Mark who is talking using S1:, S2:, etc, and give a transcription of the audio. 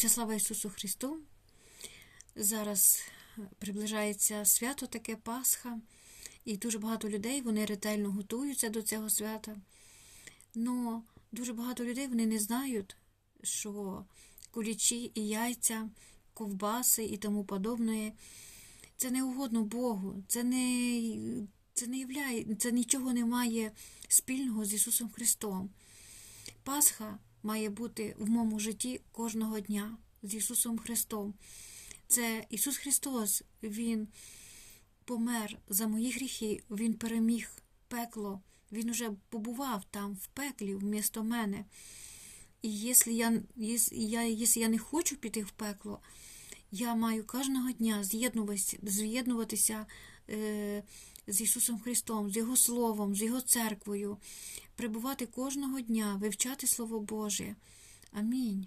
S1: Вся слава Ісусу Христу. Зараз приближається свято таке Пасха, і дуже багато людей вони ретельно готуються до цього свята. Но дуже багато людей вони не знають, що кулічі і яйця, ковбаси і тому подобне це не угодно Богу, це не, це не являє, це нічого не має спільного з Ісусом Христом. Пасха має бути в моєму житті кожного дня з Ісусом Христом. Це Ісус Христос, Він помер за мої гріхи, Він переміг пекло, Він уже побував там, в пеклі, вмісто мене. І якщо я, я, я не хочу піти в пекло, я маю кожного дня з'єднуватися, е, з Ісусом Христом, з Його Словом, з Його церквою, прибувати кожного дня, вивчати Слово Боже. Амінь.